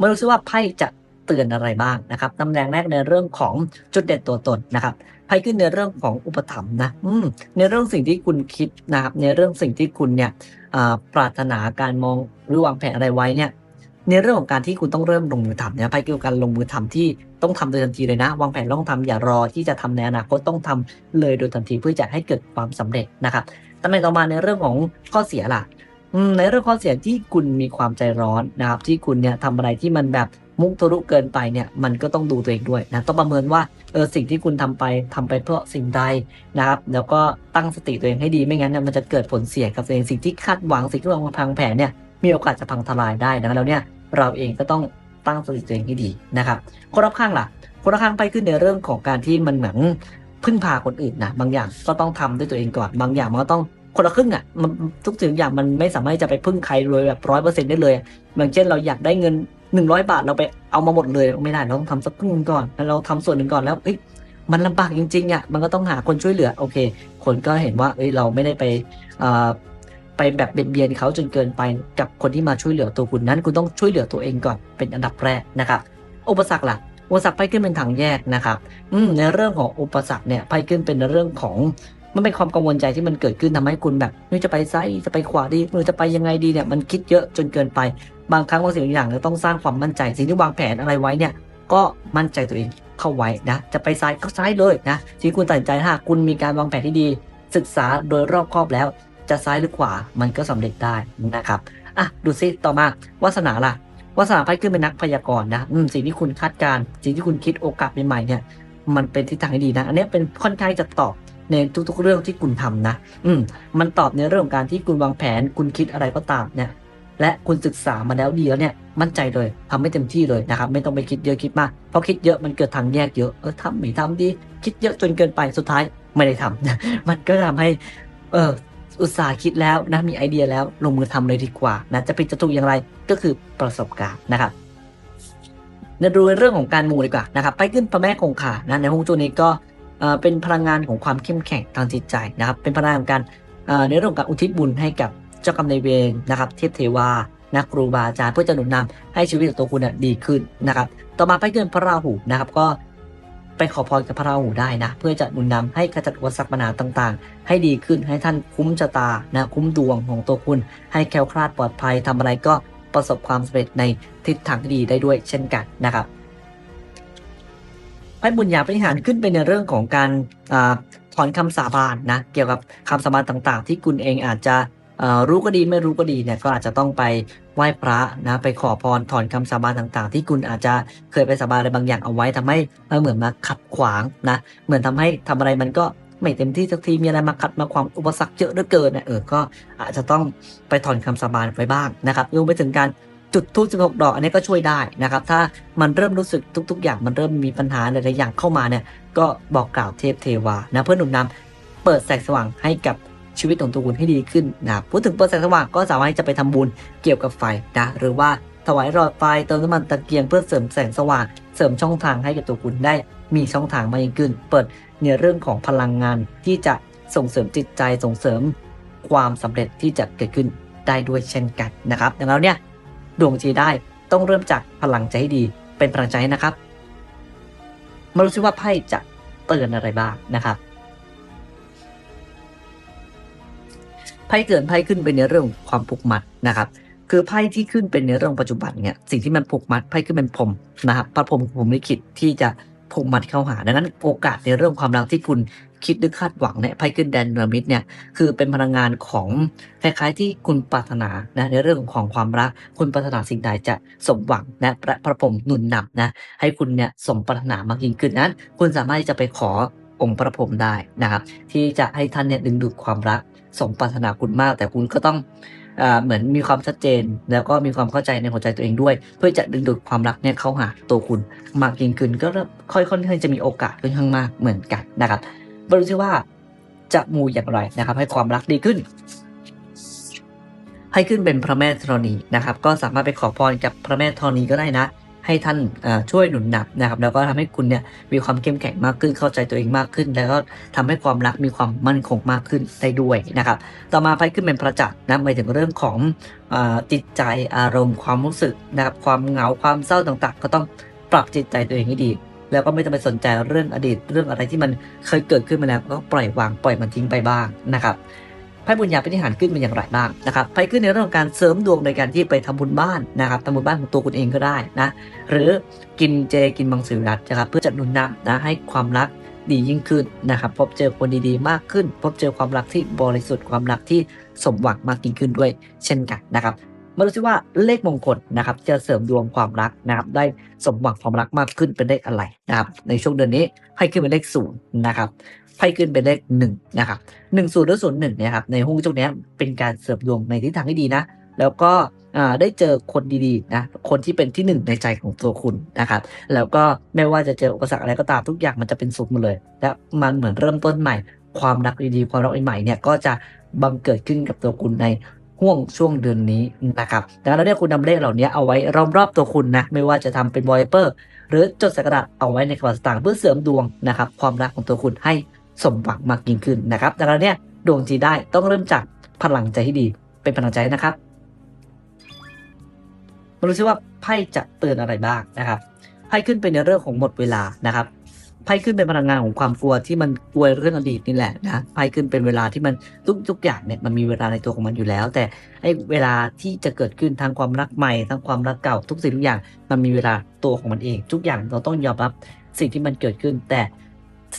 ม่รู้สิว่าไพ่จะเตือนอะไรบ้างนะครับตำแหน่งแรกในเรื่องของจุดเด่นตัวตนนะครับไพ่ขึ้นในเรื่องของอุปถัมภ์นะในเรื่องสิ่งที่คุณคิดนะครับในเรื่องสิ่งที่คุณเนี่ยปรารถนาการมองหรือวางแผนอะไรไว้เนี่ยในเรื่องของการที่คุณต้องเริ่มลงมือทำเนี่ยไพ่เกี่ยวกับการลงมือทำที่ต้องทำโดยทันทีเลยนะ วางแผนต้องทำอย่ารอที่จะทำในอนาคตต้องทำเลยโดยทันทีเพื่อจะให้เกิดความสำเร็จนะครับตำแหน่งต่อมาในเรื่องของข้อเสียล่ะ ในเรื่องข้อเสียที่คุณมีความใจร้อนนะครับที่คุณเนี่ยทำอะไรที่มันแบบมุกทะลุเกินไปเนี่ยมันก็ต้องดูตัวเองด้วยนะต้องประเมินว่าเออสิ่งที่คุณทำไปทำไปเพื่อสิ่งใดนะครับแล้วก็ตั้งสติตัวเองให้ดีไม่งั้นเนี่ยมันจะเกิดผลเสียกับตัวเองสิ่งที่คาดหวังสิ่งที่วาพังแผนเนี่ยมีโอกาสจะพังทลายได้ดังนั้นแล้วเนี่ยเราเองก็ต้องตั้งสติตัวเองให้ดีนะครับคนรอบข้างล่ะคนรอบข้างไปขึ้นในเรื่องของการที่มันเหมือนพึ่งพาคนอื่นนะบางอย่างก็ต้องทำด้วยตัวเองก่อนบางอย่างมันก็ต้อง คนละครึ่งอะมันทุกสิ่งอย่างมันไม่สามารถจะไปพึ่งใครรวยแบบร้อยเปอร์เซ็นต์ได้เลยอย่างเช่นเราอยากได้เงินหนึ่งร้อยบาทเราไปเอามาหมดเลยไม่ได้เราต้องทำสักครึ่งก่อนแล้วเราทำส่วนหนึ่งก่อนแล้วเอ้ยมันลำบากจริงๆอะมันก็ต้องหาคนช่วยเหลือโอเค คนก็เห็นว่าเอ้ยเราไม่ได้ไปอ่าไปแบบเบียดเบียนเขาจนเกินไปกับคนที่มาช่วยเหลือตัวคุณนั้น คุณต้องช่วยเหลือตัวเองก่อนเป็นอันดับแรกนะครับอุปสรรคล่ะอุปสรรคไพ่ขึ้นเป็นทางแยกนะครับอืมในเรื่องของอุปสรรคเนี่ยไพ่ขึ้นเป็นเรื่องของ มันเป็นความกังวลใจที่มันเกิดขึ้นทำให้คุณแบบไม่จะไปซ้ายจะไปขวาดีไม่รู้จะไปยังไงดีเนี่ยมันคิดเยอะจนเกินไป บางครั้งบางสิ่งบางอย่างเราต้องสร้างความมั่นใจ สิ่งที่วางแผนอะไรไว้เนี่ย ก็มั่นใจตัวเองเข้าไว้นะ จะไปซ้ายก็ซ้ายเลยนะที่คุณตัดสินใจถ้าคุณมีการวางแผนที่ดี ศึกษาโดยรอบคอบแล้ว จะซ้ายหรือขวามันก็สำเร็จได้นะครับอะดูซิต่อมาวาสนาล่ะวาสนาไพ่ขึ้นเป็นนักพยากรณ์นะสิ่งที่คุณคาดการสิ่งที่คุณคิดโอกาสใหม่ๆเนี่ยมันเป็นทิศทางที่ดีนะ อันนี้เป็นค่อนข้างจะตอบ ในทุกๆเรื่องที่คุณทำนะ อืม มันตอบในเรื่องของการที่คุณวางแผน คุณคิดอะไรก็ตามเนี่ย และคุณศึกษามาแล้วดีแล้วเนี่ย มั่นใจเลยทำให้เต็มที่เลยนะครับ ไม่ต้องไปคิดเยอะคิดมาก เพราะคิดเยอะมันเกิดทางแยกเยอะ เออทำไม่ทำดี คิดเยอะจนเกินไป สุดท้ายไม่ได้ทำมันก็ทำให้ เอออุตสาห์คิดแล้วนะ มีไอเดียแล้ว ลงมือทำเลยดีกว่านะ จะเป็นจะถูกอย่างไร ก็คือประสบการณ์นะครับเราดูในเรื่องของการมูดีกว่านะครับ ไปขึ้นพระแม่คงคานะ ในฮวงจุ้ยนี้ก็ เอ่อเป็นพลังงานของความเข้มแข็งทางจิตใจนะครับ เป็นพลังงานการอ่อในเรื่องของการอุทิศบุญให้กับเจ้ากรรมนายเวรนะครับเทพเทวานะครูบาอาจารย์เพื่อจะหนุนนำให้ชีวิตของตัวคุณน่ะดีขึ้นนะครับ ต่อมาไปขึ้นพระราหูนะครับก็ไปขอพรกับพระราหูได้นะ เพื่อจะหนุนนำให้ขจัดอุปสรรคปัญหาต่างๆ ให้ดีขึ้นให้ท่านคุ้มชะตานะคุ้มดวงของตัวคุณ ให้แคล้วคลาดปลอดภัยทำอะไรก็ประสบความสำเร็จในทิศทางที่ดีได้ด้วยเช่นกันนะครับ ไพ่บุญญาปริหารขึ้นเป็นในเรื่องของการอถอนคำสาบานนะเกี่ยวกับคำสาบานต่างๆ ที่คุณเองอาจจะรู้ก็ดีไม่รู้ก็ดีเนี่ยก็อาจจะต้องไปไหว้พระนะไปขอพรถอนคำสาบานต่างๆ ที่คุณอาจจะเคยไปสาบานอะไรบางอย่างเอาไว้ทำให้เออเหมือนมาขัดขวางนะเหมือนทำให้ทำอะไรมันก็ไม่เต็มที่สักทีมีอะไรมาขัดมาความอุปสรรคเยอะเหลือเกินเนี่ยเออก็อาจจะต้องไปถอนคำสาบานไว้บ้างนะครับรวมไปถึงการ จุดทูบ16ดอกอันนี้ก็ช่วยได้นะครับ ถ้ามันเริ่มรู้สึกทุก ๆ อย่างมันเริ่มมีปัญหาอะไรๆอย่างเข้ามาเนี่ย ก็บอกกล่าวเทพเทวานะเพื่อหนุนนำเปิดแสงสว่างให้กับชีวิตของตัวคุณให้ดีขึ้นนะพูดถึงเปิดแสงสว่างก็สามารถที่จะไปทำบุญเกี่ยวกับไฟนะหรือว่าถวายหลอดไฟเติมน้ำมันตะเกียงเพื่อเสริมแสงสว่างเสริมช่องทางให้กับตัวคุณได้มีช่องทางมากยิ่งขึ้น เปิดในเรื่องของพลังงานที่จะส่งเสริมจิตใจส่งเสริมความสำเร็จที่จะเกิดขึ้นได้ด้วยเช่นกันนะครับดังนั้นเนี่ย ดวงจีได้ ต้องเริ่มจากพลังใจให้ดีเป็นพลังใจนะครับ มารู้สิว่าไพ่จะเตือนอะไรบ้างนะครับไพ่เตือนไพ่ขึ้นเป็นในเรื่องความผูกมัดนะครับ คือไพ่ที่ขึ้นเป็นในเรื่องปัจจุบันเนี่ยสิ่งที่มันผูกมัดไพ่ขึ้นเป็นพรหมนะครับพระพรมผมลิขิตที่จะผูกมัดเข้าหา ดังนั้นโอกาสในเรื่องความรักที่คุณ คิดหรือคาดหวังเนี่ยไพ่ขึ้นแดนเนอร์มิดเนี่ยคือเป็นพลังงานของคล้ายๆ ที่คุณปรารถนานะในเรื่องของความรัก คุณปรารถนาสิ่งใดจะสมหวังนะพระพระพรหมหนุนนำนะให้คุณเนี่ยสมปรารถนามากยิ่งขึ้นนั้น คุณสามารถที่จะไปขอองค์พระพรหมได้นะครับ ที่จะให้ท่านเนี่ยดึงดูดความรักสมปรารถนาคุณมาก แต่คุณก็ต้องเหมือนมีความชัดเจน แล้วก็มีความเข้าใจในหัวใจตัวเองด้วย เพื่อจะดึงดูดความรักเนี่ยเข้าหาตัวคุณ มากยิ่งขึ้นก็ค่อยค่อนข้างจะมีโอกาสค่อนข้างมากเหมือนกันนะครับ ม่รู้ที่ว่าจะมูอย่างไรนะครับ ให้ความรักดีขึ้น ให้ขึ้นเป็นพระแม่ธรณีนะครับ ก็สามารถไปขอพรกับพระแม่ธรณีก็ได้นะ ให้ท่านช่วยหนุนนำนะครับ แล้วก็ทำให้คุณเนี่ยมีความเข้มแข็งมากขึ้น เข้าใจตัวเองมากขึ้น แล้วก็ทำให้ความรักมีความมั่นคงมากขึ้นได้ด้วยนะครับ ต่อมาไพ่ขึ้นเป็นพระจักรนะหมายถึงเรื่องของอจิตใจอารมณ์ความรู้สึกนะครับความเหงาความเศร้าต่างๆ ก็ต้องปรับจิตใจตัวเองให้ดี แล้วก็ไม่ต้องไปสนใจเรื่องอดีตเรื่องอะไรที่มันเคยเกิดขึ้นมาแล้วก็ปล่อยวางปล่อยมันทิ้งไปบ้างนะครับไพ่บุญญาพิธิหารขึ้นเป็นอย่างไรบ้างนะครับไพ่ขึ้นในเรื่องของการเสริมดวงในการที่ไปทำบุญบ้านนะครับทำบุญบ้านของตัวคุณเองก็ได้นะหรือกินเจกินมังสวิรัตนะครับเพื่อจะหนุนนำนะให้ความรักดียิ่งขึ้นนะครับ พบเจอคนดีๆ มากขึ้น พบเจอความรักที่บริสุทธิ์ความรักที่สมหวังมากยิ่งขึ้นด้วย เช่นกันนะครับ มาดูซิว่าเลขมงคลนะครับจะเสริมดวงความรักนะครับได้สมหวังความรักมากขึ้นเป็นเลขอะไรนะครับในช่วงเดือนนี้ให้ขึ้นเป็นเลขศูนย์นะครับให้ขึ้นเป็นเลขหนึ่งนะครับหนึ่งศูนย์หรือศูนย์หนึ่งเนี่ยครับในห้องช่วงนี้เป็นการเสริมดวงในทิศทางที่ดีนะ แล้วก็ได้เจอคนดีๆนะคนที่เป็นที่หนึ่งในใจของตัวคุณนะครับ แล้วก็ไม่ว่าจะเจออุปสรรคอะไรก็ตามทุกอย่างมันจะเป็นสุขหมดเลย และมันเหมือนเริ่มต้นใหม่ ความรักดีๆ ความรักใหม่เนี่ยก็จะบังเกิดขึ้นกับตัวคุณใน ห่วงช่วงเดือนนี้นะครับดังนั้นเนี่ยคุณนำเลขเหล่านี้เอาไว้รอบรอบๆตัวคุณนะ ไม่ว่าจะทำเป็นวอลเปอร์หรือจดส่กระดาเอาไว้ในกระเป๋าสตางค์เพื่อเสริมดวงนะครับความรักของตัวคุณให้สมหวังมากยิ่งขึ้นนะครับดังนั้นเนี่ยดวงจีได้ต้องเริ่มจากพลังใจที่ดี เป็นพลังใจนะครับมาดูซิว่าไพ่จะเตือนอะไรบ้างนะครับไพ่ขึ้นเป็นในเรื่องของหมดเวลานะครับ ไพ่ขึ้นเป็นพลังงานของความกลัวที่มันกลัวเรื่องอดีตนี่แหละนะไพ่ขึ้นเป็นเวลาที่มันทุกทุกอย่างเนี่ยมันมีเวลาในตัวของมันอยู่แล้ว แต่ไอ้เวลาที่จะเกิดขึ้นทางความรักใหม่ทางความรักเก่าทุกสิ่งทุกอย่างมันมีเวลาตัวของมันเอง ทุกอย่างเราต้องยอมรับสิ่งที่มันเกิดขึ้น แต่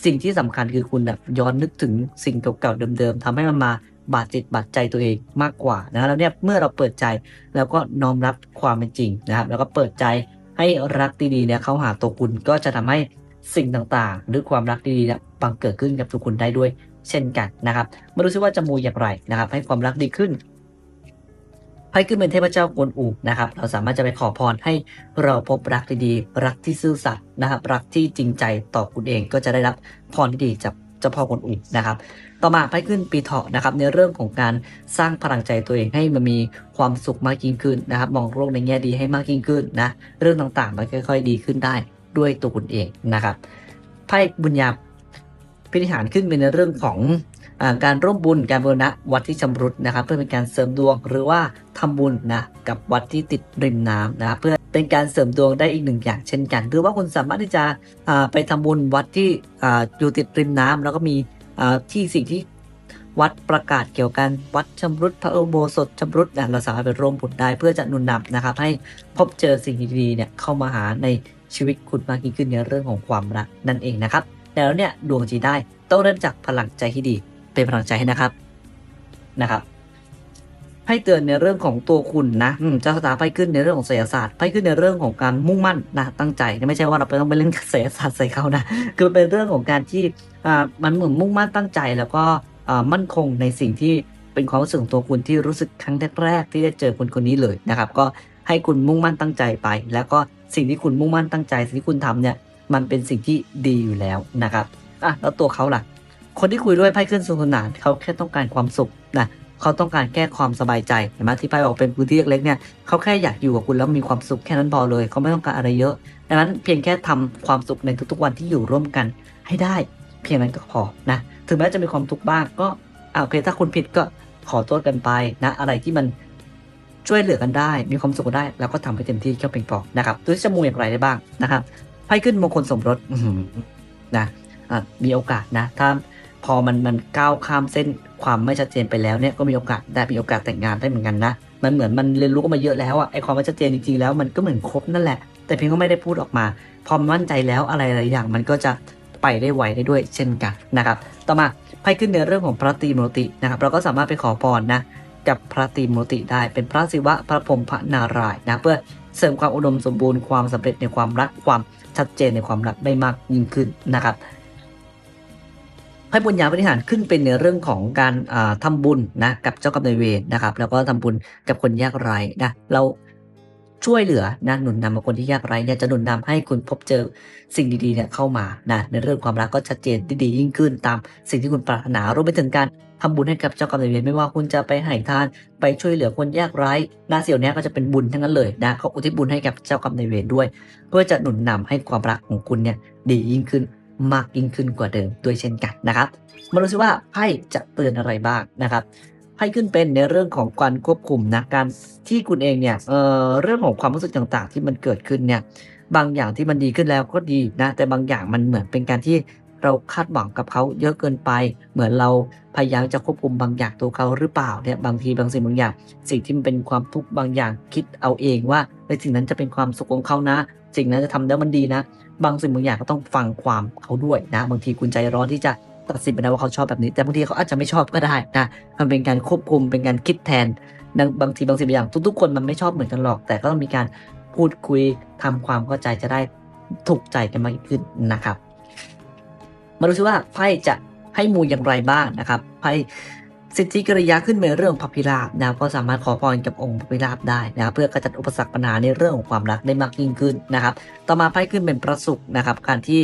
สิ่งที่สำคัญคือคุณแบบย้อนนึกถึงสิ่งเก่าๆเดิมๆทำให้มันมาบาดจิตบาดใจตัวเองมากกว่านะแล้วเนี่ยเมื่อเราเปิดใจแล้วก็น้อมรับความเป็นจริงนะครับแล้วก็เปิดใจให้รักดีๆเนี่ยเข้าหาตัวคุณก็จะทำให้ สิ่งต่างๆ หรือความรักดีๆเนี่ยบังเกิดขึ้นกับตัวคุณได้ด้วยเช่นกันนะครับมาดูซิว่าจะมูอย่างไรนะครับ ให้ความรักดีขึ้นไพ่ขึ้นเป็นเทพเจ้ากวนอูนะครับ เราสามารถจะไปขอพรให้เราพบรักดีๆ รักที่ซื่อสัตย์นะครับ รักที่จริงใจต่อคุณเองก็จะได้รับพรที่ดีจากเจ้าพ่อกวนอูนะครับ ต่อมาไพ่ขึ้นปีเถาะนะครับ ในเรื่องของการสร้างพลังใจตัวเองให้มันมีความสุขมากยิ่งขึ้นนะครับ มองโลกในแง่ดีให้มากยิ่งขึ้นนะ เรื่องต่างๆ มันค่อย ๆ ดีขึ้นได้ ด้วยตัวคุณเองนะครับไพ่บุญญาพิธิหารขึ้นเป็นในเรื่องของอการร่วมบุญการบูรณะวัดที่ชำรุดนะครับ เพื่อเป็นการเสริมดวงหรือว่าทำบุญนะกับวัดที่ติดริมน้ำนะครับเพื่อเป็นการเสริมดวงได้อีกหนึ่งอย่างเช่นกัน หรือว่าคุณสามารถที่จะไปทำบุญวัดที่ออยู่ติดริมน้ำแล้วก็มีที่สิ่งที่วัดประกาศเกี่ยวกันวัดชำรุดพระอุโบสถชำรุดเราสามารถไปร่วมบุญได้เพื่อจะนุนนำนะครับ ให้พบเจอสิ่งดีๆเนี่ยเข้ามาหาใน ชีวิตคุณมากยิ่งขึ้นในเรื่องของความรักนั่นเองนะครับ แล้วเนี่ยดวงจีได้ต้องเริ่มจากพลังใจที่ดี เป็นพลังใจให้นะครับนะครับ ให้เตือนในเรื่องของตัวคุณนะเจ้าชะตาไพ่ขึ้นในเรื่องของศิลศาสตร์ไพ่ขึ้นในเรื่องของการมุ่งมั่นนะตั้งใจไม่ใช่ว่าเราไปต้องไปเล่นกับศิลศาสตร์ใส่เขานะคือเป็นเรื่องของการที่อ่ามันเหมือนมุ่งมั่นตั้งใจแล้วก็อ่ามั่นคงในสิ่งที่เป็นความรู้สึกของตัวคุณที่รู้สึกครั้งแรกๆที่ได้เจอคนคนนี้เลยนะครับ ก็ให้คุณมุ่งมั่นตั้งใจไป แล้วก็ สิ่งที่คุณมุ่งมั่นตั้งใจ สิ่งที่คุณทำเนี่ยมันเป็นสิ่งที่ดีอยู่แล้วนะครับอะแล้วตัวเขาล่ะ คนที่คุยด้วยไพ่ขึ้นสนุกสนานเขาแค่ต้องการความสุขนะเขาต้องการแก้ความสบายใจเห็นไหมที่ไพ่บอกเป็นพื้นที่เล็กๆเนี่ยเขาแค่อยากอยู่กับคุณแล้วมีความสุขแค่นั้นพอเลยเขาไม่ต้องการอะไรเยอะดังนั้นเพียงแค่ทำความสุขในทุกๆวันที่อยู่ร่วมกันให้ได้ เพียงนั้นก็พอนะถึงแม้จะมีความทุกข์บ้างก็อ่าโอเคถ้าคุณผิดก็ขอโทษกันไปนะ อะไรที่มัน ช่วยเหลือกันได้ มีความสุขกันได้ แล้วก็ทำให้เต็มที่แค่เพียงพอนะครับตัวที่จะมูอย่างไรได้บ้างนะครับไพ่ขึ้นมงคลสมรสนะะมีโอกาสนะ ถ้าพอมันมันก้าวข้ามเส้นความไม่ชัดเจนไปแล้วเนี่ยก็มีโอกาสได้มีโอกาสแต่งงานได้เหมือนกันนะมันเหมือนมันเรียนรู้กันมาเยอะแล้วอะไอความไม่ชัดเจนจริงๆแล้วมันก็เหมือนครบนั่นแหละ แต่เพียงก็ไม่ได้พูดออกมา พอมั่นใจแล้วอะไรหลายอย่างมันก็จะไปได้ไวได้ด้วยเช่นกันนะครับ ต่อมาไพ่ขึ้นในเรื่องของพระตรีมรตินะครับ เราก็สามารถไปขอพรนะ กับพระตรีมูรติได้ เป็นพระศิวะพระพรหมพระนารายณ์นะเพื่อเสริมความอุดมสมบูรณ์ความสำเร็จในความรักความชัดเจนในความรักได้มากยิ่งขึ้นนะครับให้บุญญาบริหารขึ้นเป็นในเรื่องของการอ่าทำบุญนะกับเจ้ากรรมนายเวรนะครับ แล้วก็ทำบุญกับคนยากไร้นะเราช่วยเหลือนะหนุนนำกับคนที่ยากไร้เนี่ยจะหนุนนำให้คุณพบเจอสิ่งดีๆเนี่ยเข้ามานะในเรื่องความรักก็ชัดเจนด้ดียิ่งขึ้นตามสิ่งที่คุณปรารถนารวมไปถึงการ ทำบุญให้กับเจ้ากรรมนายเวรไม่ว่าคุณจะไปให้ทานไปช่วยเหลือคนยากไร้นาเสี่ยวเนี้ยก็จะเป็นบุญทั้งนั้นเลยนะเขาอุทิศบุญให้กับเจ้ากรรมนายเวรด้วย เพื่อจะหนุนนำให้ความรักของคุณเนี่ยดียิ่งขึ้นมากยิ่งขึ้นกว่าเดิมด้วยเช่นกันนะครับมาดูซิว่าไพ่จะเตือนอะไรบ้างนะครับไพ่ขึ้นเป็นในเรื่องของการควบคุมนะการที่คุณเองเนี่ยเอ่อเรื่องของความรู้สึกต่างๆ ที่มันเกิดขึ้นเนี่ยบางอย่างที่มันดีขึ้นแล้วก็ดีนะแต่บางอย่างมันเหมือนเป็นการที่ เราคาดหวังกับเขาเยอะเกินไป เหมือนเราพยายามจะควบคุมบางอย่างตัวเขาหรือเปล่าเนี่ยบางทีบางสิ่งบางอย่าง สิ่งที่มันเป็นความทุกข์บางอย่างคิดเอาเองว่าในสิ่งนั้นจะเป็นความสุขของเขานะสิ่งนั้นจะทำแล้วมันดีนะ บางสิ่งบางอย่างก็ต้องฟังความเขาด้วยนะ บางทีคุณใจร้อนที่จะตัดสินไปนะว่าเขาชอบแบบนี้ แต่บางทีเขาอาจจะไม่ชอบก็ได้นะมันเป็นการควบคุมเป็นการคิดแทนบางทีบางสิ่งบางอย่าง ทุกๆคนมันไม่ชอบเหมือนกันหรอก แต่ก็ต้องมีการพูดคุยทำความเข้าใจจะได้ถูกใจกันมากขึ้นนะครับ มาดูซิว่าไพ่จะให้มูอย่างไรบ้างนะครับไพ่สิทธิกริยาขึ้นเป็นเรื่องพระพิราบนะก็สามารถขอพรกับองค์พระพิราบได้นะครับเพื่อกระจัดอุปสรรคปัญหาในเรื่องของความรักได้มากยิ่งขึ้นนะครับ ต่อมาไพ่ขึ้นเป็นประศุกนะครับ การที่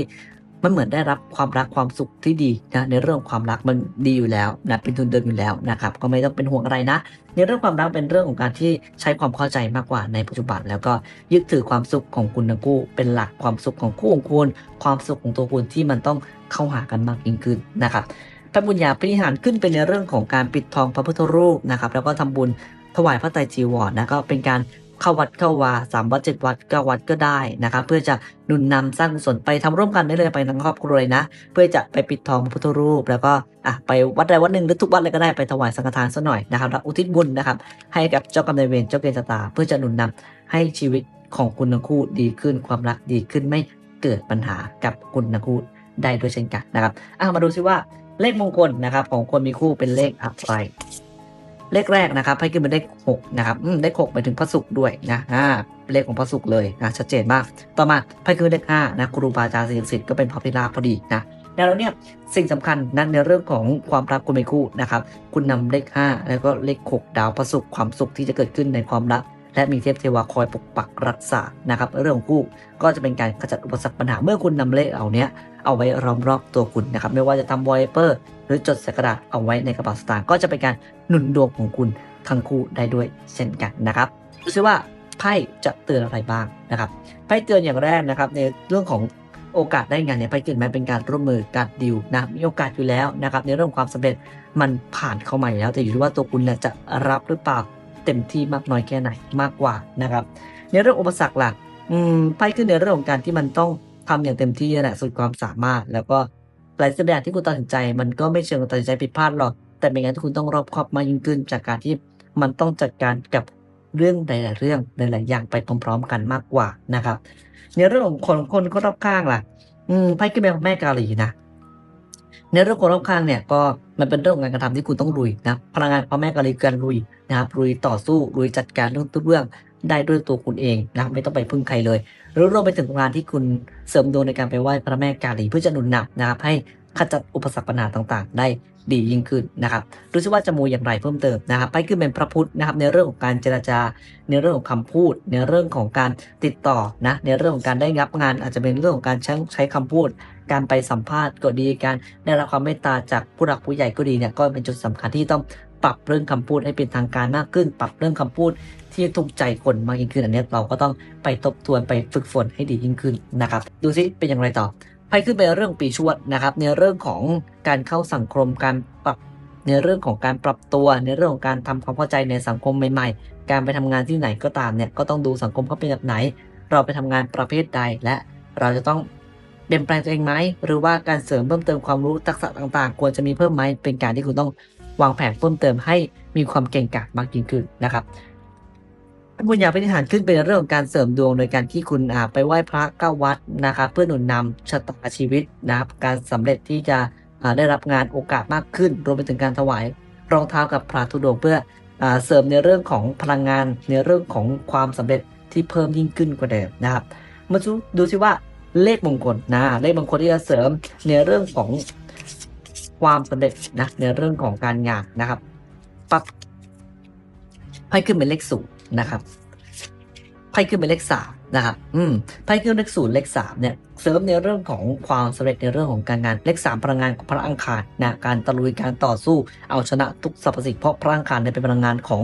มันเหมือนได้รับความรักความสุขที่ดีนะในเรื่องความรักมันดีอยู่แล้วนะเป็นทุนเดิมอยู่แล้วนะครับก็ไม่ต้องเป็นห่วงอะไรนะ ในเรื่องความรักเป็นเรื่องของการที่ใช้ความเข้าใจมากกว่าในปัจจุบัน แล้วก็ยึดถือความสุขของคุณทั้งคู่ เป็นหลักความสุขของคู่ของคุณความสุขของตัวคุณที่มันต้องเข้าหากันมากยิ่งขึ้นนะครับพระบุญญาพิหารขึ้นเป็นในเรื่องของการปิดทองพระพุทธรูปนะครับแล้วก็ทำบุญถวายพระไตรจีวรนะก็เป็นการ เข้าวัดเข้าวาสามวัดเจ็ดวัดเก้าวัดก็ได้นะครับเพื่อจะนุนนำสร้างกุศลไปทำร่วมกันได้เลยไปทั้งครอบครัวเลยนะ เพื่อจะไปปิดทองพระพุทธรูป แล้วก็อะไปวัดใดวัดหนึ่งหรือทุกวัดเลยก็ได้ไปถวายสังฆทานซะหน่อยนะครับแล้วอุทิศบุญนะครับให้กับเจ้ากรรมนายเวรเจ้าเกณฑ์ชะตา เพื่อจะนุนนำให้ชีวิตของคุณทั้งคู่ดีขึ้นความรักดีขึ้นไม่เกิดปัญหากับคุณทั้งคู่ได้ด้วยเช่นกันนะครับอะมาดูซิว่าเลขมงคลนะครับของคนมีคู่เป็นเลขอะไร เลขแรกนะครับให้ขึ้นเป็นเลขหกนะครับอืมเลขหกไปถึงพระศุกร์ด้วยนะอ่าเลขของพระศุกร์เลยนะชัดเจนมาก ต่อมาไพ่คือเลขห้านะครูบาอาจารย์สิ่งศิษย์ก็เป็นพระพิราบพอดีนะแล้วเนี่ยสิ่งสำคัญนั่นในเรื่องของความรักคุณเป็นคู่นะครับ คุณนำเลข 5 แล้วก็เลข 6 ดาวประสุขความสุขที่จะเกิดขึ้นในความรัก และมีเทพเทวาคอยปกปักรักษานะครับเรื่องของคู่ก็จะเป็นการขจัดอุปสรรคปัญหาเมื่อคุณนำเลขเอาเนี้ยเอาไว้ล้อมรอบตัวคุณนะครับไม่ว่าจะทำวอลเปอร์หรือจดใส่กระดาษเอาไว้ในกระเป๋าสตางค์ก็จะเป็นการหนุนดวงของคุณทั้งคู่ได้ด้วยเช่นกันนะครับดูซิว่าไพ่จะเตือนอะไรบ้างนะครับไพ่เตือนอย่างแรกนะครับในเรื่องของโอกาสได้งานเนี่ยไปเกิดมาเป็นการร่วมมือการดิวนะมีโอกาสอยู่แล้วนะครับในเรื่องความสำเร็จมันผ่านเข้ามาแล้ว แต่อยู่ที่ว่าตัวคุณจะรับหรือเปล่า เต็มที่มากน้อยแค่ไหนมากกว่านะครับ ในเรื่องอุปสรรคล่ะอืมไพ่ขึ้นในเรื่องของการที่มันต้องทำอย่างเต็มที่นั่นแหละสุดความสามารถ แล้วก็หลายสิ่งอย่างที่คุณตัดสินใจ มันก็ไม่เชิงตัดสินใจผิดพลาดหรอก แต่เป็นการที่คุณต้องรอบคอบมากยิ่งขึ้น จากการที่มันต้องจัดการกับเรื่องหลายๆเรื่องหลายๆอย่างไปพร้อม ๆ กันมากกว่านะครับ ในเรื่องของคนคนก็รอบข้างล่ะ อืมไพ่ขึ้นเป็นแม่กาลีนะ ในเรื่องคนรอบข้างเนี่ยก็มันเป็นเรื่องของการกระทำที่คุณต้องลุยนะพลังงานพ่อแม่กาลีคือการลุยนะครับลุยต่อสู้ลุยจัดการเรื่องทุกเรื่องได้ด้วยตัวคุณเองนะไม่ต้องไปพึ่งใครเลยหรือรวมไปถึงงานที่คุณเสริมดวงในการไปไหว้พระแม่กาลีเพื่อจะหนุนนำนะครับให้ขจัดอุปสรรคปัญหาต่างๆ ได้ ดียิ่งขึ้นนะครับดูซิว่าจะมูอย่างไรเพิ่มเติมนะครับไปขึ้นเป็นพระพุทธนะครับในเรื่องของการเจรจา ในเรื่องของคำพูด ในเรื่องของการติดต่อนะในเรื่องของการได้รับงาน อาจจะเป็นเรื่องของการใช้ใช้คำพูด การไปสัมภาษณ์ก็ดีการได้รับความเมตตาจากผู้หลักผู้ใหญ่ก็ดีเนี่ยก็เป็นจุดสำคัญที่ต้องปรับเรื่องคำพูดให้เป็นทางการมากขึ้น ปรับเรื่องคำพูดที่ถูกใจคนมากยิ่งขึ้นอันนี้เราก็ต้องไปทบทวนไปฝึกฝนให้ดียิ่งขึ้นนะครับ ดูซิเป็นอย่างไรต่อ ไพ่ขึ้นไปเรื่องปีชวดนะครับ ในเรื่องของการเข้าสังคมการปรับในเรื่องของการปรับตัว ในเรื่องของการทำความเข้าใจในสังคมใหม่ๆ การไปทำงานที่ไหนก็ตามเนี่ยก็ต้องดูสังคมเขาเป็นแบบไหน เราไปทำงานประเภทใดและเราจะต้องเปลี่ยนแปลงตัวเองไหมหรือว่าการเสริมเพิ่มเติมความรู้ทักษะต่างๆ ควรจะมีเพิ่มไหมเป็นการที่คุณต้องวางแผนเพิ่มเติมให้มีความเก่งกาจมากยิ่งขึ้นนะครับ บุญญาพิหารขึ้นเป็นเรื่องของการเสริมดวงโดยการที่คุณอาไปไหว้พระเก้าวัดนะครับเพื่อหนุนนำชะตาชีวิตนะครับการสำเร็จที่จะได้รับงานโอกาสมากขึ้น รวมไปถึงการถวายรองเท้ากับพระธุดงเพื่ออเสริมในเรื่องของพลังงานในเรื่องของความสำเร็จที่เพิ่มยิ่งขึ้นกว่าเดิมนะครับมาดูดูซิว่าเลขมงคลนะเลขมงคลที่จะเสริมในเรื่องของความสำเร็จนะในเรื่องของการงานนะครับปั๊บไพ่ขึ้นเป็นเลขศูนย์ นะครับไพ่ขึ้นเป็นเลขสามนะครับอืมไพ่ขึ้นเลขศูนย์เลขสามเนี่ยเสริมในเรื่องของความสำเร็จในเรื่องของการงานเลขสามพลังงานของพระอังคารนะการตะลุยการต่อสู้เอาชนะทุกสรรพสิ่งเพราะพระอังคารเนี่ยเป็นพลังงานของ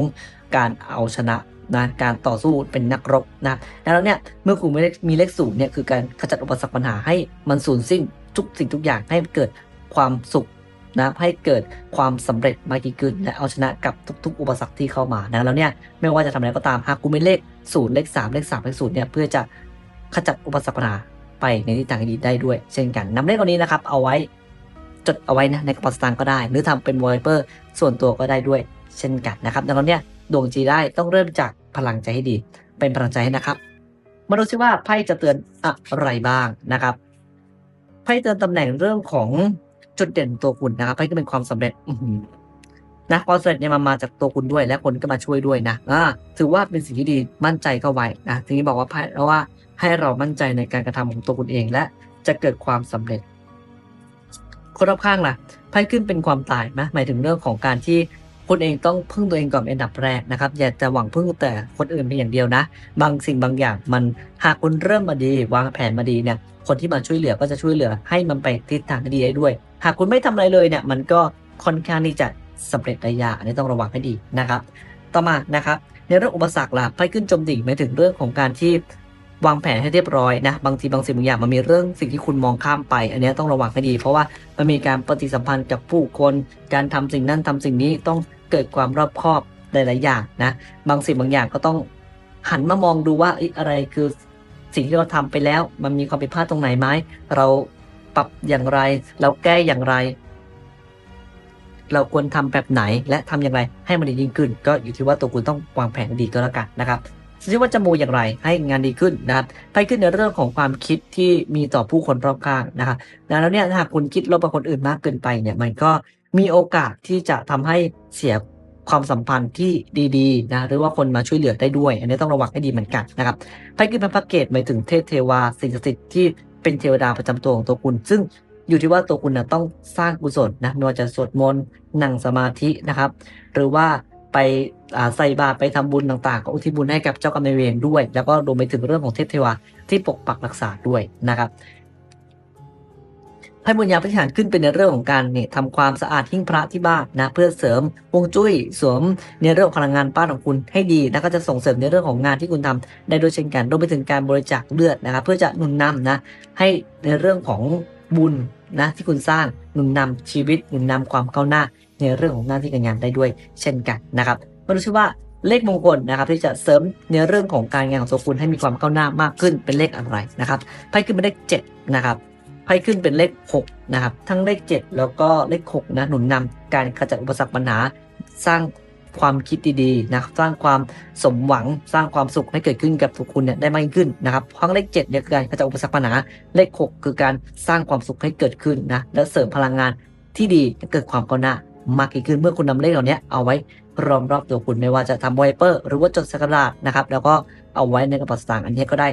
การเอาชนะนะการต่อสู้เป็นนักรบนะแล้วเนี่ยเมื่อคุณไม่ได้มีเลขศูนย์เนี่ยคือการขจัดอุปสรรคปัญหาให้มันสูญสิ้นทุกสิ่งทุกอย่างให้เกิดความสุข นะให้เกิดความสำเร็จมากยิ่งขึ้นและเอาชนะกับทุก ๆ อุปสรรคที่เข้ามานะแล้วเนี่ยไม่ว่าจะทำอะไรก็ตามหากคุณมีเลขศูนย์เลขสามเลขสามเลขศูนย์เนี่ยเพื่อจะขจัดอุปสรรคปัญหาไปในทิศทางที่ดีได้ด้วย เช่นกันนำเลขตัวนี้นะครับเอาไว้จดเอาไว้นะในกระเป๋าสตางค์ก็ได้ หรือทำเป็นวอลเปอร์ส่วนตัวก็ได้ด้วย เช่นกันนะครับดังนั้นเนี่ยดวงจีได้ต้องเริ่มจากพลังใจให้ดี เป็นพลังใจให้นะครับมาดูซิว่าไพ่จะเตือนอะไรบ้างนะครับไพ่เตือนตำแหน่งเรื่องของ จุดเด่นตัวคุณนะครับไพ่ก็เป็นความสำเร็จนะความสำเร็จเนี่ยมันมาจากตัวคุณด้วย และคนก็มาช่วยด้วยนะอ่าถือว่าเป็นสิ่งที่ดีมั่นใจเข้าไว้นะทีนี้บอกว่าไพ่ว่าให้เรามั่นใจในการกระทำของตัวคุณเองและจะเกิดความสำเร็จ คนรอบข้างล่ะไพ่ขึ้นเป็นความตายไหมหมายถึงเรื่องของการที่คุณเองต้องพึ่งตัวเองก่อนเป็นอันดับแรกนะครับ อย่าจะหวังพึ่งแต่คนอื่นเพียงอย่างเดียวนะ บางสิ่งบางอย่างมันหากคุณเริ่มมาดี วางแผนมาดีเนี่ยคนที่มาช่วยเหลือก็จะช่วยเหลือให้มันไปทิศทางที่ดีได้ด้วย หากคุณไม่ทำอะไรเลยเนี่ยมันก็ค่อนข้างที่จะสำเร็จระยะอันนี้ต้องระวังให้ดีนะครับ ต่อมานะครับ ในเรื่องอุปสรรคล่ะไพ่ขึ้นจมดิ่งหมายถึงเรื่องของการที่วางแผนให้เรียบร้อยนะบางทีบางสิ่งบางอย่างมันมีเรื่องสิ่งที่คุณมองข้ามไป อันนี้ต้องระวังให้ดี เพราะว่ามันมีการปฏิสัมพันธ์กับผู้คน การทำสิ่งนั้นทำสิ่งนี้ต้องเกิดความรอบคอบหลายๆอย่างนะบางสิ่งบางอย่างก็ต้องหันมามองดูว่าอะไรคือสิ่งที่เราทำไปแล้ว มันมีความผิดพลาดตรงไหนไหมเรา ปรับอย่างไร เราแก้อย่างไร เราควรทำแบบไหนและทำอย่างไรให้มันดียิ่งขึ้น ก็อยู่ที่ว่าตัวคุณต้องวางแผนดีก็แล้วกันนะครับซึ่งว่าจะมูอย่างไรให้งานดีขึ้นนะครับไปขึ้นในเรื่องของความคิดที่มีต่อผู้คนรอบข้างนะครับแล้วเนี่ยถ้าหากคุณคิดลบกับคนอื่นมากเกินไปเนี่ยมันก็มีโอกาสที่จะทำให้เสียความสัมพันธ์ที่ดีๆนะหรือว่าคนมาช่วยเหลือได้ด้วย อันนี้ต้องระวังให้ดีเหมือนกันนะครับไพ่ขึ้นเป็นพระเกตหมายถึงเทพเทวาสิ่งศักดิ์สิทธิ์ที่ เป็นเทวดาประจำตัวของตัวคุณ ซึ่งอยู่ที่ว่าตัวคุณนะต้องสร้างกุศลนะไม่ว่าจะสวดมนต์นั่งสมาธินะครับ หรือว่าไปใส่บาตรไปทำบุญต่างๆ ก็อุทิศบุญให้กับเจ้ากรรมนายเวรด้วย แล้วก็รวมไปถึงเรื่องของเทพเทวาที่ปกปักรักษาด้วยนะครับ ให้บุญญาปฏิหารขึ้นเป็นในเรื่องของการเนี่ยทำความสะอาดหิ้งพระที่บ้านนะเพื่อเสริมวงจุ้ยสวมในเรื่องพลังงานบ้านของคุณให้ดีแล้วก็จะส่งเสริมในเรื่องของงานที่คุณทำได้ด้วยเช่นกันรวมไปถึงการบริจาคเลือดนะครับเพื่อจะหนุนนำนะให้ในเรื่องของบุญนะที่คุณสร้างหนุนนำชีวิตหนุนนำความก้าวหน้า ในเรื่องของหน้าที่การงานได้ด้วยเช่นกันนะครับมาดูซิว่าเลขมงคลนะครับที่จะเสริมในเรื่องของการงานของตัวคุณให้มีความก้าวหน้า มากขึ้นเป็นเลขอะไรนะครับไพ่ขึ้นเป็นเลข7นะครับ ไพ่ขึ้นเป็นเลข 6 นะครับ ทั้งเลข 7 แล้วก็เลข 6 นะหนุนนำการขจัดอุปสรรคปัญหาสร้างความคิดดีๆนะครับสร้างความสมหวังสร้างความสุขให้เกิดขึ้นกับทุกคุณเนี่ยได้มากขึ้นนะครับทั้งเลข7เนี่ยคือการขจัดอุปสรรคปัญหาเลข 6 คือการสร้างความสุขให้เกิดขึ้นนะและเสริมพลังงานที่ดีเกิดความก้าวหน้ามากยิ่งขึ้นเมื่อคุณนำเลขเหล่านี้เอาไว้รอมรอบตัวคุณไม่ว่าจะทำไวเปอร์ หรือว่าจดสกราดนะครับแล้วก็เอาไว้ในกระเป๋าสตางค์อันนี้ก็ได้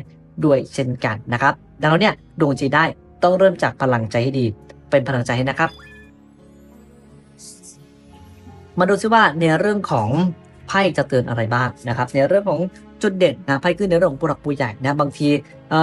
ด้วยเช่นกันนะครับดังนั้นเนี่ยดวงจีได้ ต้องเริ่มจากพลังใจให้ดี เป็นพลังใจให้นะครับ มาดูซิว่าในเรื่องของไพ่จะเตือนอะไรบ้างนะครับ ในเรื่องของจุดเด่นนะไพ่ขึ้นในเรื่องของผู้หลักผู้ใหญ่นะบางที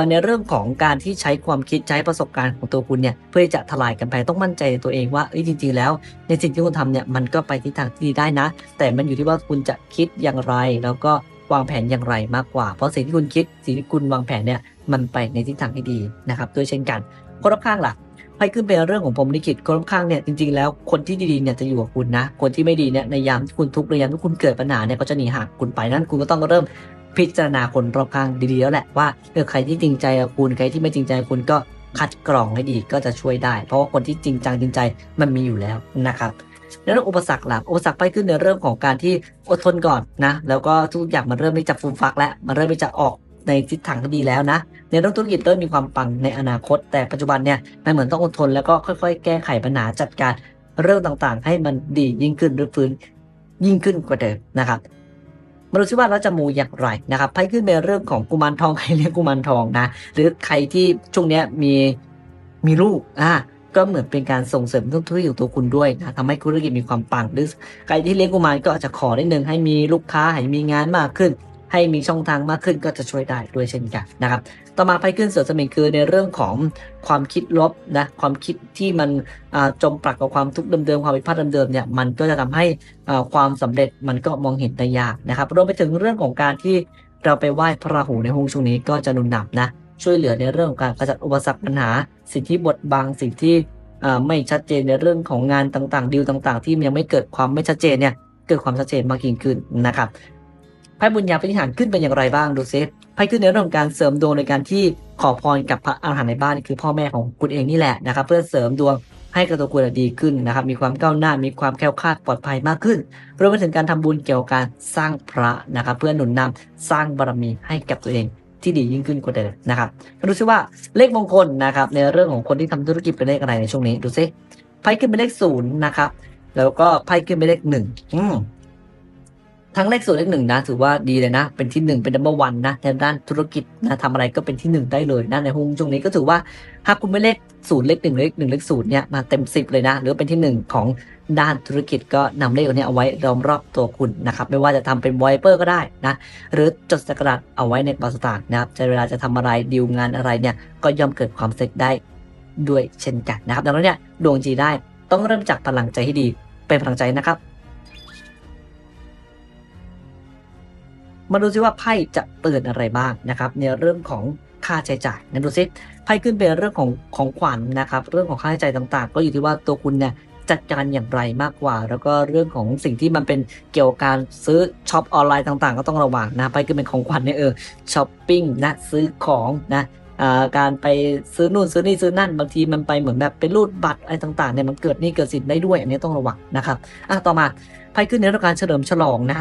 ในเรื่องของการที่ใช้ความคิดใช้ประสบการณ์ของตัวคุณเนี่ยเพื่อจะทลายกันไปต้องมั่นใจในตัวเองว่าจริงๆแล้ว ในสิ่งที่คุณทำเนี่ยมันก็ไปทิศทางที่ดีได้นะ แต่มันอยู่ที่ว่าคุณจะคิดอย่างไร แล้วก็วางแผนอย่างไรมากกว่า เพราะสิ่งที่คุณคิดสิ่งที่คุณวางแผนเนี่ยมันไปในทิศทางที่ดีนะครับ ด้วยเช่นกัน คนรอบข้างล่ะไพ่ขึ้นเป็นเรื่องของผมลิขิตคนรอบข้างเนี่ยจริงๆแล้วคนที่ดีๆเนี่ยจะอยู่กับคุณนะ คนที่ไม่ดีเนี่ยในยามที่คุณทุกข์ในยามที่คุณเกิดปัญหาเนี่ยก็จะหนีห่างคุณไปนั้นคุณก็ต้องเริ่มพิจารณาคนรอบข้างดีๆแล้วแหละว่าเออใครที่จริงใจกับคุณใครที่ไม่จริงใจคุณก็คัดกรองให้ดีก็จะช่วยได้ เพราะว่าคนที่จริงจังจริงใจมันมีอยู่แล้วนะครับแล้วเรื่องอุปสรรคล่ะอุปสรรคไปขึ้นในเรื่องของการที่อดทนก่อนนะ แล้วก็ทุกอย่างมันเริ่มที่จะฟูมฟักแล้ว มันเริ่มที่จะออก ในทิศทางที่ดีแล้วนะในเรื่องธุรกิจเริ่มมีความปังในอนาคต แต่ปัจจุบันเนี่ยมันเหมือนต้องอดทนแล้วก็ค่อย ๆ แก้ไขปัญหาจัดการเรื่องต่างๆ ให้มันดียิ่งขึ้นหรือฟื้นยิ่งขึ้นกว่าเดิมนะครับมาดูซิว่าเราจะมูอย่างไรนะครับไพ่ขึ้นในเรื่องของกุมารทองใครเรียกกุมารทองนะหรือใครที่ช่วงนี้มีมีลูกอ่าก็เหมือนเป็นการส่งเสริมธุรกิจของตัวคุณด้วยนะทำให้ธุรกิจมีความปังหรือใครที่เลี้ยงกุมารก็อาจจะขอได้หนึ่งให้มีลูกค้าให้มีงานมากขึ้น ให้มีช่องทางมากขึ้นก็จะช่วยได้ด้วยเช่นกันนะครับ ต่อมาไพ่ขึ้นเสือสมิงคือในเรื่องของความคิดลบนะความคิดที่มันจมปลักกับความทุกข์เดิมๆความผิดพลาดเดิมๆเนี่ยมันก็จะทำให้ความสำเร็จมันก็มองเห็นได้ยากนะครับรวมไปถึงเรื่องของการที่เราไปไหว้พระราหูในฮวงช่วงนี้ก็จะหนุนนำนะช่วยเหลือในเรื่องของการขจัดอุปสรรคปัญหา สิ่งที่บดบังสิ่งที่ไม่ชัดเจนในเรื่องของงานต่างๆ ดีลต่างๆ ที่ยังไม่เกิดความไม่ชัดเจนเนี่ยเกิดความชัดเจนมากยิ่งขึ้นนะครับ ไพ่บุญญาพิธิหารขึ้นเป็นอย่างไรบ้างดูซิไพ่ขึ้นในเรื่องของการเสริมดวงในการที่ขอพรกับพระอาหารหันต์ในบ้านคือพ่อแม่ของคุณเองนี่แหละนะครับ เพื่อเสริมดวงให้กับตัวคุณดีขึ้นนะครับ มีความก้าวหน้ามีความแคล้วคลาดปลอดภัยมากขึ้นรวมไปถึงการทำบุญเกี่ยวกับการสร้างพระนะครับ เพื่อหนุนนำสร้างบารมีให้กับตัวเองที่ดียิ่งขึ้นกว่าเดิมนะครับดูซิว่าเลขมงคลนะครับในเรื่องของคนที่ทำธุรกิจเป็นเลขอะไรในช่วงนี้ดูซิไพ่ขึ้นเป็นเลขศูนย์นะครับแล้วก็ไพ่ขึ้นเป็นเลขหนึ่งอืม ทั้งเลขศูนย์เลขหนึ่งนะถือว่าดีเลยนะ เป็นที่หนึ่งเป็น number one นนะในด้านธุรกิจนะทำอะไรก็เป็นที่หนึ่งได้เลยนะในหุ้นช่วงนี้ก็ถือว่าหากคุณไม่เลขศูนย์เลขหนึ่งเลขหนึ่งเลขศูนย์เนี่ยมาเต็มสิบเลยนะ หรือเป็นที่หนึ่งของด้านธุรกิจก็นำเลขตัวนี้เอาไว้ล้อมรอบตัวคุณนะครับไม่ว่าจะทำเป็นไวเปอร์ก็ได้นะหรือจดสกระดาษเอาไว้ในกระเป๋าสตางค์นะครับจะเวลาจะทำอะไรดีลงานอะไรเนี่ยก็ย่อมเกิดความเสร็จได้ด้วยเช่นกันนะครับดังนั้นเนี่ยดวงจีได้ต้องเริ่มจากพลังใจให้ดีเป็นพลังใจนะครับ มาดูซิว่าไพ่จะเตือนอะไรบ้างนะครับ ในเรื่องของค่าใช้จ่ายนะดูซิไพ่ขึ้นเป็นเรื่องของของขวัญนะครับ เรื่องของค่าใช้จ่ายต่างๆ ก็อยู่ที่ว่าตัวคุณเนี่ยจัดการอย่างไรมากกว่า แล้วก็เรื่องของสิ่งที่มันเป็นเกี่ยวกับการซื้อช็อปออนไลน์ต่างๆ ก็ต้องระวังนะไพ่ขึ้นเป็นของขวัญเนี่ยเออช้อปปิ้งนะซื้อของนะการไปซื้อนู่นซื้อนี่ซื้อนั่นบางทีมันไปเหมือนแบบไปรูดบัตรอะไรต่างๆเนี่ยมันเกิดนี่เกิดสินได้ด้วย อันนี้ต้องระวังนะครับอะต่อมาไพ่ขึ้นในเรื่องของการเฉลิมฉลองนะ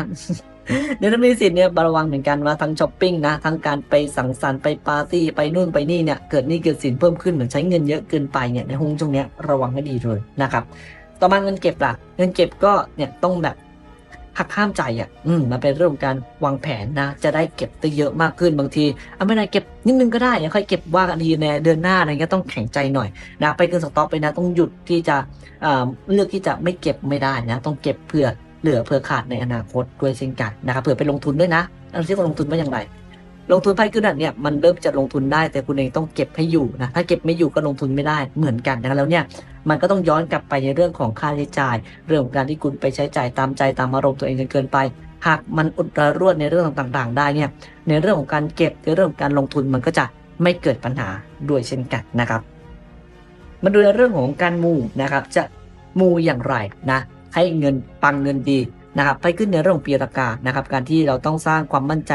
เดี๋ยวถ้ามีสิทธิ์เนี่ยระวังเหมือนกันว่าทั้งช้อปปิ้งนะทั้งการไปสังสรรค์ไปปาร์ตี้ไปนู่นไปนี่เนี่ยเกิดหนี่เกิดสินเพิ่มขึ้นเหมือนใช้เงินเยอะเกินไปเนี่ยในหุ้นช่วงเนี้ยระวังให้ดีเลยนะครับต่อมาเงินเก็บล่ะเงินเก็บก็เนี่ยต้องแบบหักห้ามใจอะ อืม มันเป็นเรื่องของการวางแผนนะ จะได้เก็บได้เยอะมากขึ้นบางทีเอาไม่ได้เก็บนิดนึงก็ได้เดี๋ยวค่อยเก็บว่ากันทีในเดือนหน้าอะไรเงี้ยต้องแข็งใจหน่อยนะ ไปเกินสต็อกไปนะ ต้องหยุดที่จะอ่าเลือกที่จะไม่เก็บไม่ได้นะ ต้องเก็บเผื่อ เหลือเพื่อขาดในอนาคตด้วยเช่นกันนะครับเผื่อไปลงทุนด้วยนะอันที่าลงทุนว่าอย่างไร ลงทุนไพ่ขึ้นเนี่ยมันเริ่มจะลงทุนได้ แต่คุณเองต้องเก็บให้อยู่นะถ้าเก็บไม่อยู่ก็ลงทุนไม่ได้เหมือนกันนะแล้วเนี่ยมันก็ต้องย้อนกลับไปในเรื่องของค่าใช้จ่าย เรื่องของการที่คุณไปใช้จ่ายตามใจตามอารมณ์ตัวเองจนเกินไป หากมันอุดระรวดในเรื่องต่างๆ ได้เนี่ยในเรื่องของการเก็บในเรื่องของการลงทุนมันก็จะไม่เกิดปัญหาด้วยเช่นกันนะครับมาดูในเรื่องของการมูนะครับจะมูอย่างไรนะ ให้เงินปังเงินดีนะครับไปขึ้นในเรื่องของปีรากานะครับการที่เราต้องสร้างความมั่นใจ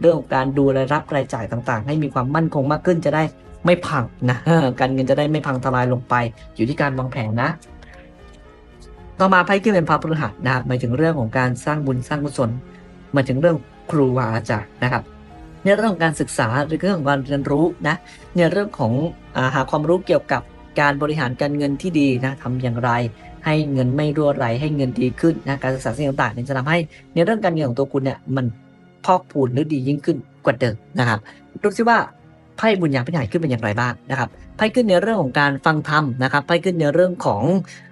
เรื่องของการดูรายรับรายจ่ายต่างๆ ให้มีความมั่นคงมากขึ้นจะได้ไม่พังนะการเงินจะได้ไม่พังทลายลงไป อยู่ที่การวางแผนนะ ต่อมาไพ่ขึ้นเป็นพระพฤหัสนะครับหมายถึงเรื่องของการสร้างบุญสร้างกุศลหมายถึงเรื่องครูบาอาจารย์นะครับในเรื่องของการศึกษาหรือเรื่องของการเรียนรู้นะในเรื่องของอาหาความรู้เกี่ยวกับ การบริหารการเงินที่ดีนะทำอย่างไร ให้เงินไม่รั่วไหลให้เงินดีขึ้นนะการศึกษาสิ่งต่างๆเนี่ยจะทำให้ในเรื่องการเงินของตัวคุณเนี่ยมันพอกพูนหรือดียิ่งขึ้นกว่าเดิมนะครับดูซิว่าไพ่บุญญาพิหารขึ้นเป็นอย่างไรบ้างนะครับไพ่ขึ้นในเรื่องของการฟังธรรมนะครับไพ่ขึ้นในเรื่องของ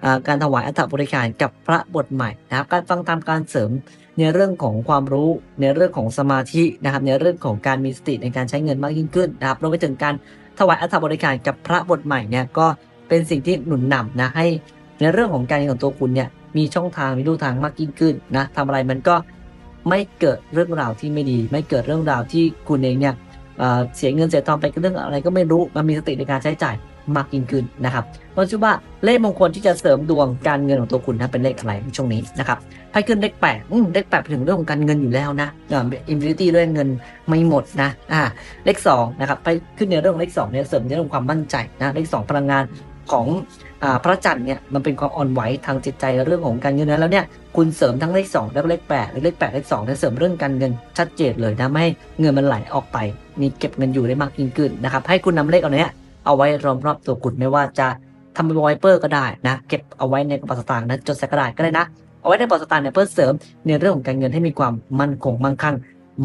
อการถวายอัฐบริการกับพระบทใหม่นะครับการฟังธรรมการเสริมในเรื่องของความรู้ในเรื่องของสมาธินะครับในเรื่องของการมีสติในการใช้เงินมากยิ่งขึ้นนะครับรวมไปถึงการ ถวายอัฐบริการกับพระบทใหม่เนี่ยก็เป็นสิ่งที่หนุนนำนะให้ในเรื่องของการเงินของตัวคุณเนี่ยมีช่องทางมีลู่ทางมากยิ่งขึ้นนะทำอะไรมันก็ไม่เกิดเรื่องราวที่ไม่ดี ไม่เกิดเรื่องราวที่คุณเองเนี่ยเอ่อเสียเงินเสียทองไปกับเรื่องอะไรก็ไม่รู้มันมีสติในการใช้จ่าย มากยิ่งขึ้นนะครับเราะฉะนั้นว่าเลขมงคลที่จะเสริมดวงการเงินของตัวคุณนะเป็นเลขอะไรในช่วงนี้นะครับไพ่ขึ้นเลขแปดอืมเลขแปดไปถึงเรื่องของการเงินอยู่แล้วนะอ่าอินฟินิตี้ด้วยเงินไม่หมดนะอ่าเลขสองนะครับไปขึ้นในเรื่องเลขสองเนี่ยเสริมในเรื่องความมั่นใจนะเลขสองพลังงานของอ่าพระจันทร์เนี่ยมันเป็นความอ่อนไหวทางจิตใจเรื่องของการเงินนะแล้วเนี่ยคุณเสริมทั้งเลขสองและเลขแปดเลขแปดเลขสองเนี่ยเสริมเรื่องการเงินชัดเจนเลยนะไม่ให้เงินมันไหลออกไป มีเก็บเงินอยู่ได้มากยิ่งขึ้นนะครับให้คุณนำเลขเอาเนี้ย เอาไว้รอมรอบตัวคุณไม่ว่าจะทำเป็นไวเปอร์ก็ได้นะ เก็บเอาไว้ในกระเป๋าสตางค์นะจดใส่กระดาษก็ได้นะ เอาไว้ในกระเป๋าสตางค์เนี่ยเพื่อเสริมในเรื่องของการเงินให้มีความมั่นคงมั่งคั่ง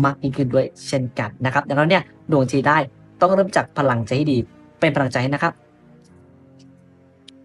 มากยิ่งขึ้นด้วยเช่นกันนะครับดังนั้นเนี่ยดวงทีได้ต้องเริ่มจากพลังใจให้ดีเป็นพลังใจนะครับ